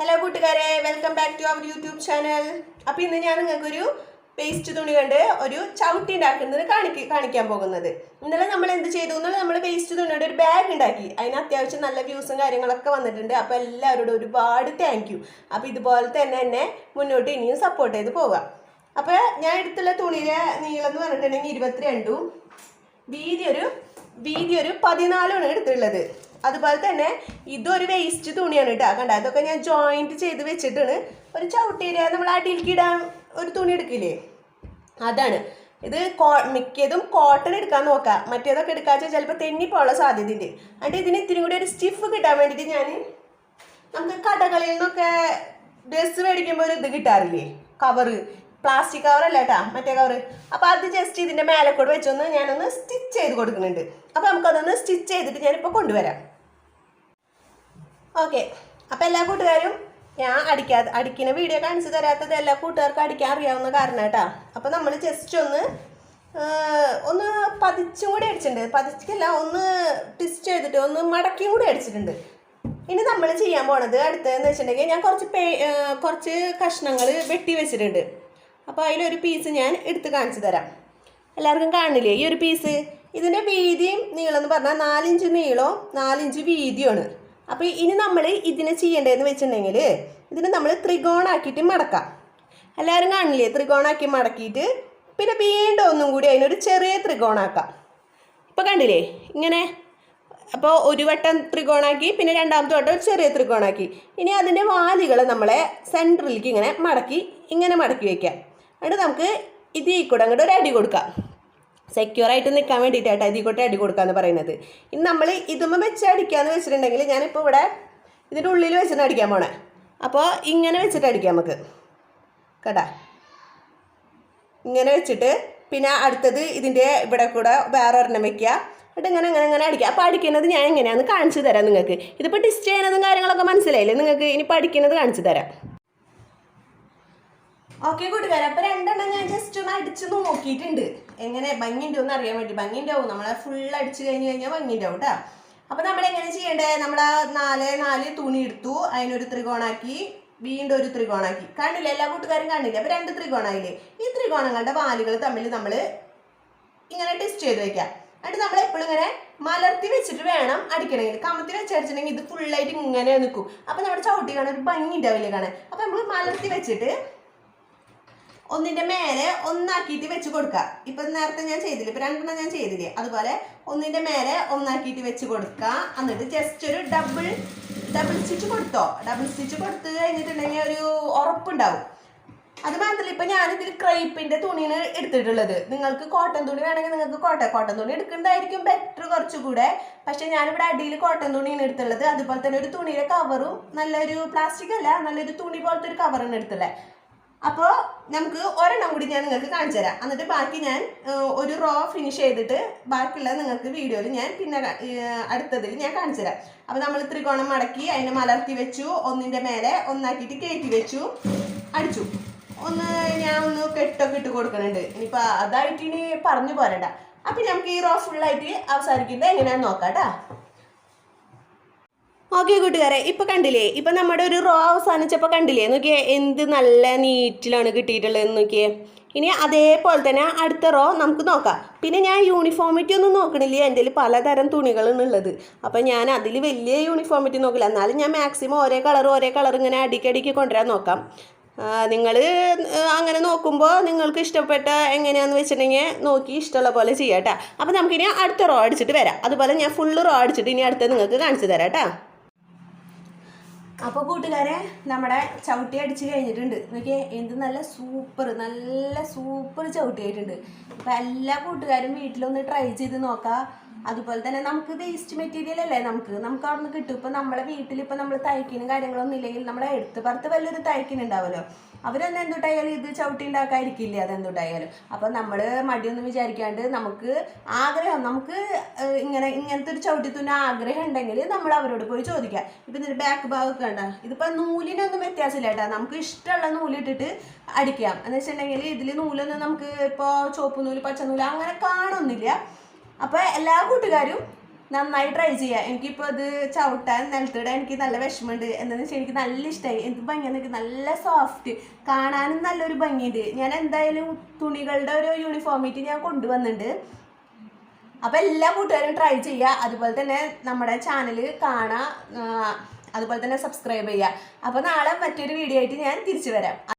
Hello കൂട്ടുകാരെ. Welcome back to our YouTube channel അപ്പോൾ ഇന്ന് ഞാൻ നിങ്ങൾക്കൊരു പേസ്റ്റ് തുണി കൊണ്ട് ഒരു ചവിട്ടി ഉണ്ടാക്കുന്നത് കാണിക്ക കാണിക്കാൻ പോകുന്നത്. ഇന്നലെ നമ്മൾ എന്ത് ചെയ്തു? എന്നുള്ളത് നമ്മൾ പേസ്റ്റ് തുണി കൊണ്ട് ഒരു ബാഗ് ഉണ്ടാക്കി. അതിന് അത്യാവശ്യം നല്ല വ്യൂസും കാര്യങ്ങളൊക്കെ വന്നിട്ടുണ്ട്. അപ്പോൾ എല്ലാവരോടും ഒരുപാട് താങ്ക് യു അപ്പോൾ ഇതുപോലെ തന്നെ എന്നെ മുന്നോട്ട് ഇനിയും സപ്പോർട്ട് ചെയ്ത് പോകാം അപ്പോൾ ഞാൻ എടുത്തുള്ള തുണിയിലെ നീളം എന്ന് പറഞ്ഞിട്ടുണ്ടെങ്കിൽ ഇരുപത്തിരണ്ടും വീതി ഒരു വീതി ഒരു പതിനാലുമാണ് എടുത്തിട്ടുള്ളത്. അതുപോലെ തന്നെ ഇതൊരു വേസ്റ്റ് തുണിയാണ് കേട്ടോ. കണ്ട? അതൊക്കെ ഞാൻ ജോയിന്റ് ചെയ്ത് വെച്ചിട്ടാണ് ഒരു ചവിട്ടിയിൽ നമ്മൾ അടിയിലേക്ക് ഇടാൻ ഒരു തുണി എടുക്കില്ലേ? അതാണ്. ഇത് കോ മിക്കതും കോട്ടൺ എടുക്കാൻ നോക്കാം. മറ്റേതൊക്കെ എടുക്കാച്ചാൽ ചിലപ്പോൾ തെന്നിപ്പോള്ള സാധ്യതയുണ്ട്. എന്നിട്ട് ഇതിന് ഇത്തിരി കൂടി ഒരു സ്റ്റിഫ് കിട്ടാൻ വേണ്ടിയിട്ട് ഞാൻ നമുക്ക് കടകളിൽ നിന്നൊക്കെ ഡ്രസ്സ് മേടിക്കുമ്പോൾ ഒരു ഇത് കിട്ടാറില്ലേ? കവറ് പ്ലാസ്റ്റിക് കവർ അല്ല കേട്ടാ? മറ്റേ കവറ് അപ്പോൾ അത് ജസ്റ്റ് ഇതിന്റെ മേലെ കൂടെ വെച്ചൊന്ന് ഞാനൊന്ന് സ്റ്റിച്ച് ചെയ്ത് കൊടുക്കുന്നുണ്ട്. അപ്പോൾ നമുക്കതൊന്ന് സ്റ്റിച്ച് ചെയ്തിട്ട് ഞാനിപ്പോൾ കൊണ്ടുവരാം. ഓക്കെ. അപ്പോൾ എല്ലാ കൂട്ടുകാരും ഞാൻ അടിക്കാതെ അടിക്കുന്ന വീഡിയോ കാണിച്ചു തരാത്തത് എല്ലാ കൂട്ടുകാർക്കും അടിക്കാൻ അറിയാവുന്ന കാരണം കേട്ടാ അപ്പോൾ നമ്മൾ ജസ്റ്റ് ഒന്ന് ഒന്ന് പതിച്ചും കൂടി അടിച്ചിട്ടുണ്ട്. പതിച്ചല്ല ഒന്ന് ട്വിസ്റ്റ് ചെയ്തിട്ട് ഒന്ന് മടക്കിയും കൂടി അടിച്ചിട്ടുണ്ട്. ഇനി നമ്മൾ ചെയ്യാൻ പോണത് അടുത്തതെന്ന് വെച്ചിട്ടുണ്ടെങ്കിൽ ഞാൻ കുറച്ച് പേ കുറച്ച് കഷ്ണങ്ങൾ വെട്ടി വെച്ചിട്ടുണ്ട്. അപ്പോൾ അതിലൊരു പീസ് ഞാൻ എടുത്ത് കാണിച്ചു തരാം. എല്ലാവർക്കും കാണില്ലേ? ഈ ഒരു പീസ് ഇതിന്റെ വീതിയും നീളം എന്ന് പറഞ്ഞാൽ നാലിഞ്ച് നീളവും നാലിഞ്ച് വീതിയുമാണ്. അപ്പോൾ ഇനി നമ്മൾ ഇതിനെ ചെയ്യേണ്ടതെന്ന് വെച്ചിട്ടുണ്ടെങ്കിൽ ഇതിനെ നമ്മൾ ത്രികോണാക്കിയിട്ട് മടക്കാം. എല്ലാവരും കാണില്ലേ? ത്രികോണാക്കി മടക്കിയിട്ട് പിന്നെ വീണ്ടും ഒന്നും കൂടി അതിനൊരു ചെറിയ ത്രികോണാക്കാം. ഇപ്പോൾ കണ്ടില്ലേ? ഇങ്ങനെ. അപ്പോൾ ഒരു വട്ടം ത്രികോണാക്കി പിന്നെ രണ്ടാമത്തെ വട്ടം ഒരു ചെറിയ ത്രികോണാക്കി. ഇനി അതിന്റെ വാലുകൾ നമ്മളെ സെന്ററിലേക്ക് ഇങ്ങനെ മടക്കി ഇങ്ങനെ മടക്കി വയ്ക്കാം എന്നിട്ട് നമുക്ക് ഇതിൽ കൂടെ അങ്ങോട്ട് ഒരു അടി കൊടുക്കാം. സെക്യൂർ ആയിട്ട് നിൽക്കാൻ വേണ്ടിയിട്ടാണ് ഇതിൽ കൂടെ അടി കൊടുക്കാന്ന് പറയുന്നത്. ഇനി നമ്മൾ ഇതുമ്പോൾ വെച്ച് അടിക്കാന്ന് വെച്ചിട്ടുണ്ടെങ്കിൽ ഞാനിപ്പോൾ ഇവിടെ ഇതിന്റെ ഉള്ളിൽ വെച്ചിട്ട് അടിക്കാൻ പോണേ. അപ്പോൾ ഇങ്ങനെ വെച്ചിട്ട് അടിക്കാം നമുക്ക്. കേട്ടാ? ഇങ്ങനെ വെച്ചിട്ട് പിന്നെ അടുത്തത് ഇതിന്റെ ഇവിടെ കൂടെ വേറെ ഒരെണ്ണം വെക്കുക. എന്നിട്ട് ഇങ്ങനെ ഇങ്ങനെ ഇങ്ങനെ അടിക്കുക. അപ്പോൾ അടിക്കുന്നത് ഞാൻ എങ്ങനെയാണെന്ന് കാണിച്ചു തരാം നിങ്ങൾക്ക്. ഇതിപ്പോൾ ടിസ്റ്റ് ചെയ്യുന്നതും കാര്യങ്ങളൊക്കെ മനസ്സിലായില്ലേ? നിങ്ങൾക്ക് ഇനി പഠിക്കുന്നത് കാണിച്ചു തരാം. ഓക്കെ കൂട്ടുകാരെ അപ്പോൾ രണ്ടെണ്ണം ഞാൻ ജസ്റ്റ് ഒന്ന് അടിച്ച് നോക്കിയിട്ടുണ്ട്. എങ്ങനെ ഭംഗിന്റെ എന്ന് അറിയാൻ വേണ്ടി. ഭംഗിയുണ്ടാവും. നമ്മളെ ഫുൾ അടിച്ചു കഴിഞ്ഞ് കഴിഞ്ഞാൽ ഭംഗിയുണ്ടാവും കേട്ടോ അപ്പോൾ നമ്മൾ എങ്ങനെ ചെയ്യേണ്ടത് നമ്മൾ നാല് നാല് തുണി എടുത്തു. അതിനൊരു ത്രികോണാക്കി. വീണ്ടും ഒരു ത്രികോണാക്കി. കണ്ടില്ലേ? എല്ലാ കൂട്ടുകാരും കണ്ടില്ലേ? അപ്പോൾ രണ്ട് ത്രികോണായില്ലേ? ഈ ത്രികോണങ്ങളുടെ വാലുകൾ തമ്മിൽ നമ്മൾ ഇങ്ങനെ ടെസ്റ്റ് ചെയ്ത് വെക്കാം എന്നിട്ട് നമ്മൾ എപ്പോഴും ഇങ്ങനെ മലർത്തി വെച്ചിട്ട് വേണം അടിക്കണമെങ്കിൽ. കമത്തി വെച്ചടിച്ചിട്ടുണ്ടെങ്കിൽ ഇത് ഫുള്ളായിട്ട് ഇങ്ങനെ നിൽക്കും. അപ്പോൾ നമ്മുടെ ചവിട്ടി കാണാൻ ഒരു ഭംഗി ഉണ്ടാവില്ല കാണാൻ? അപ്പൊ നമ്മൾ മലർത്തി വെച്ചിട്ട് ഒന്നിന്റെ മേലെ ഒന്നാക്കിയിട്ട് വെച്ച് കൊടുക്കുക ഇപ്പൊ നേരത്തെ ഞാൻ ചെയ്തില്ല? ഇപ്പൊ രണ്ടെണ്ണം ഞാൻ ചെയ്തില്ലേ? അതുപോലെ ഒന്നിന്റെ മേലെ ഒന്നാക്കിയിട്ട് വെച്ച് കൊടുക്കുക എന്നിട്ട് ജസ്റ്റ് ഒരു ഡബിൾ ഡബിൾ സ്റ്റിച്ച് കൊടുത്തോ. ഡബിൾ സ്റ്റിച്ച് കൊടുത്ത് കഴിഞ്ഞിട്ടുണ്ടെങ്കിൽ ഒരു ഉറപ്പുണ്ടാവും. അത് മാത്രമല്ല ഇപ്പൊ ഞാനിതിൽ ക്രൈപ്പിന്റെ തുണിയാണ് എടുത്തിട്ടുള്ളത്. നിങ്ങൾക്ക് കോട്ടൺ തുണി വേണമെങ്കിൽ നിങ്ങൾക്ക് കോട്ടൺ കോട്ടൺ തുണി എടുക്കേണ്ടതായിരിക്കും ബെറ്റർ കുറച്ചുകൂടെ. പക്ഷെ ഞാനിവിടെ അടിയിൽ കോട്ടൺ തുണിയാണ് എടുത്തുള്ളത്. അതുപോലെ തന്നെ ഒരു തുണിയുടെ കവറും നല്ലൊരു പ്ലാസ്റ്റിക് അല്ല നല്ലൊരു തുണി പോലത്തെ ഒരു കവറാണ് എടുത്തുള്ളത്. അപ്പോൾ നമുക്ക് ഒരെണ്ണം കൂടി ഞാൻ നിങ്ങൾക്ക് കാണിച്ചു തരാം. എന്നിട്ട് ബാക്കി ഞാൻ ഒരു റോ ഫിനിഷ് ചെയ്തിട്ട് ബാക്കിയുള്ള നിങ്ങൾക്ക് വീഡിയോയിൽ ഞാൻ പിന്നെ അടുത്തതിൽ ഞാൻ കാണിച്ചു തരാം. അപ്പോൾ നമ്മൾ ത്രികോണം മടക്കി അതിനെ മലർത്തി വെച്ചു ഒന്നിന്റെ മേലെ ഒന്നാക്കിയിട്ട് കയറ്റി വെച്ചു അടിച്ചു. ഒന്ന് ഞാൻ ഒന്ന് കെട്ടൊക്കെ ഇട്ട് കൊടുക്കുന്നുണ്ട് ഇനിയിപ്പോൾ അതായിട്ട് ഇനി പറഞ്ഞു പോരണ്ട. അപ്പം നമുക്ക് ഈ റോ ഫുള്ളായിട്ട് അവസാനിക്കുന്നത് എങ്ങനെയാണെന്ന് നോക്കാം കേട്ടോ ഓക്കെ കൂട്ടുകാരെ ഇപ്പൊ കണ്ടില്ലേ? ഇപ്പൊ നമ്മുടെ ഒരു റോ അവസാനിച്ചപ്പോൾ കണ്ടില്ലേ? നോക്കിയേ എന്ത് നല്ല നീറ്റിലാണ് കിട്ടിയിട്ടുള്ളത് നോക്കിയേ. ഇനി അതേപോലെ തന്നെ അടുത്ത റോ നമുക്ക് നോക്കാം. പിന്നെ ഞാൻ യൂണിഫോമിറ്റി ഒന്നും നോക്കണില്ല. എന്റെ പലതരം തുണികളാണ് ഉള്ളത് അപ്പം ഞാൻ അതിൽ വലിയ യൂണിഫോമിറ്റി നോക്കില്ല. എന്നാലും ഞാൻ മാക്സിമം ഒരേ കളർ ഒരേ കളർ ഇങ്ങനെ അടിക്കടിക്ക് കൊണ്ടുവരാൻ നോക്കാം. നിങ്ങൾ അങ്ങനെ നോക്കുമ്പോൾ നിങ്ങൾക്ക് ഇഷ്ടപ്പെട്ട എങ്ങനെയാണെന്ന് വെച്ചിട്ടുണ്ടെങ്കിൽ നോക്കി ഇഷ്ടമുള്ള പോലെ ചെയ്യാം കേട്ടോ. അപ്പം നമുക്കിനി അടുത്ത റോ അടിച്ചിട്ട് വരാം. അതുപോലെ ഞാൻ ഫുള്ള് റോ അടിച്ചിട്ട് ഇനി അടുത്ത നിങ്ങൾക്ക് കാണിച്ചു തരാം കേട്ടോ. അപ്പോൾ കൂട്ടുകാരെ നമ്മുടെ ചവിട്ടി അടിച്ച് കഴിഞ്ഞിട്ടുണ്ട്. നോക്കിയേ എന്ത് നല്ല സൂപ്പർ നല്ല സൂപ്പർ ചവിട്ടി ആയിട്ടുണ്ട്. അപ്പോൾ എല്ലാ കൂട്ടുകാരും വീട്ടിലൊന്ന് ട്രൈ ചെയ്ത് നോക്കാം. അതുപോലെ തന്നെ നമുക്ക് വേസ്റ്റ് മെറ്റീരിയൽ അല്ലേ? നമുക്ക് നമുക്ക് അവിടെ നിന്ന് കിട്ടും. ഇപ്പം നമ്മളെ വീട്ടിൽ ഇപ്പം നമ്മൾ തയ്ക്കിനും കാര്യങ്ങളൊന്നും ഇല്ലെങ്കിൽ നമ്മുടെ എടുത്ത് പുറത്ത് വലിയൊരു തയ്ക്കിനുണ്ടാവുമല്ലോ അവരൊന്നും എന്തുട്ടായാലും ഇത് ചവിട്ടി ഉണ്ടാക്കാതിരിക്കില്ല? അതെന്തുട്ടായാലും അപ്പം നമ്മൾ മടിയൊന്നും വിചാരിക്കാണ്ട് നമുക്ക് ആഗ്രഹം നമുക്ക് ഇങ്ങനെ ഇങ്ങനത്തെ ഒരു ചവിട്ടി തുന്ന ആഗ്രഹം ഉണ്ടെങ്കിൽ നമ്മൾ അവരോട് പോയി ചോദിക്കാം. ഇപ്പം ഇതിന്റെ ബാക്ക് ഭാഗമൊക്കെ കണ്ട? ഇതിപ്പോൾ നൂലിനൊന്നും വ്യത്യാസമില്ല കേട്ടോ. നമുക്ക് ഇഷ്ടമുള്ള നൂലിട്ടിട്ട് അടിക്കാം. എന്ന് വെച്ചിട്ടുണ്ടെങ്കിൽ ഇതിൽ നൂലൊന്നും നമുക്ക് ഇപ്പോൾ ചുവപ്പ് നൂൽ പച്ച നൂൽ അങ്ങനെ കാണുന്നില്ല അപ്പോൾ എല്ലാ കൂട്ടുകാരും നന്നായി ട്രൈ ചെയ്യുക എനിക്കിപ്പോൾ ഇത് ചവിട്ടാൻ നിലത്തിടാൻ എനിക്ക് നല്ല വിഷമമുണ്ട്. എന്താണെന്ന് വെച്ചാൽ എനിക്ക് നല്ല ഇഷ്ടമായി എനിക്ക് ഭംഗി എനിക്ക് നല്ല സോഫ്റ്റ് കാണാനും നല്ലൊരു ഭംഗിയുണ്ട്. ഞാൻ എന്തായാലും തുണികളുടെ ഒരു യൂണിഫോമിറ്റി ഞാൻ കൊണ്ടുവന്നിട്ടുണ്ട്. അപ്പോൾ എല്ലാ കൂട്ടുകാരും ട്രൈ ചെയ്യുക അതുപോലെ തന്നെ നമ്മുടെ ചാനൽ കാണുക അതുപോലെ തന്നെ സബ്സ്ക്രൈബ് ചെയ്യുക അപ്പോൾ നാളെ മറ്റൊരു വീഡിയോ ആയിട്ട് ഞാൻ തിരിച്ചു വരാം.